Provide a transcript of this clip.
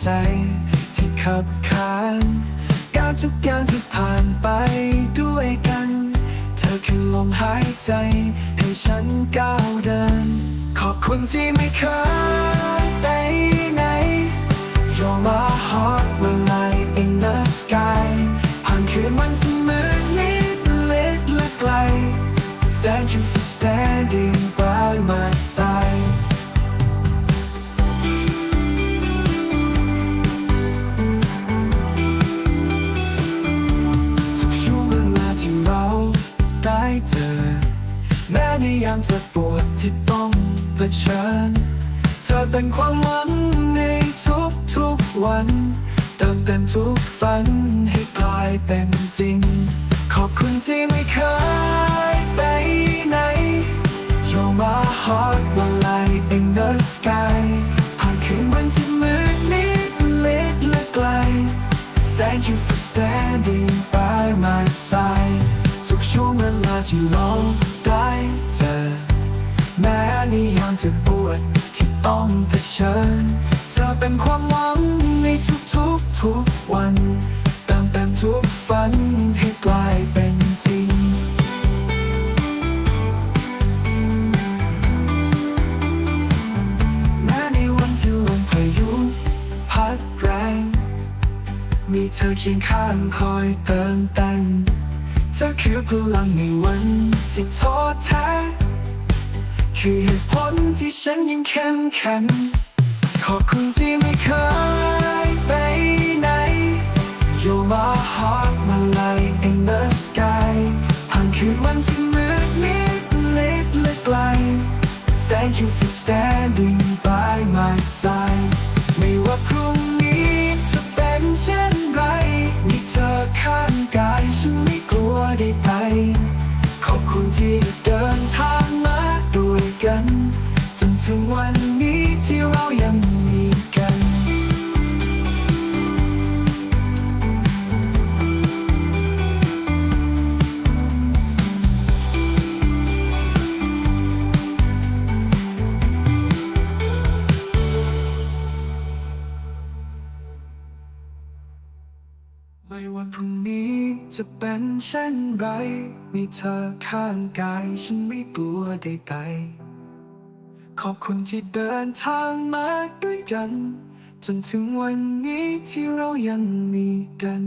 ใจที่ขับขานก้าวทุกอย่างที่ผ่านไปด้วยกัน เธอคือลมหายใจให้ฉันก้าวเดิน ขอบคุณที่ไม่เคยไปไหน You're my heart when I in the sky ผ่านคืนวันที่มืดมิดเล็กและไกล Thank you for standing by my side ในยามเจ็บปวดที่ต้องเผชิญ เธอเป็นความหวังในทุกทุกๆวัน เติมเต็มทุกฝันให้กลายเป็นจริง ขอบคุณที่ไม่เคยไปไหน You're my heart my light in the sky ผ่านคืนวันที่มืดมิดเล็กและไกล Thank you for standing by my side ทุกช่วงเวลาที่เรา ในยามเจ็บปวดที่ต้องเผชิญ เธอเป็นความหวังในทุกทุกๆทุกวันเติมเต็มทุกฝันให้กลายเป็นจริงแม้ในวันที่ลมพายุพัดแรง มีเธอเคียงข้างคอยเติมเต็มเธอคือพลังในวันที่ท้อแท้ คือเหตุผลที่ฉันยังเข้มแข็งขอบคุณที่ไม่เคยไปไหน You're my heart my light in the sky ผ่านคืนวันที่มืดมิดเล็กและไกล Thank you for standing by my side ไม่ว่าพรุ่งนี้จะเป็นเช่นไร มีเธอข้างกายฉันไม่กลัวใดๆขอบคุณที่ ไม่ว่าพรุ่งนี้จะเป็นเช่นไร มีเธอข้างกายฉันไม่กลัวใดๆขอบคุณที่เดินทางมาด้วยกัน จนถึงวันนี้ที่เรายังมีกัน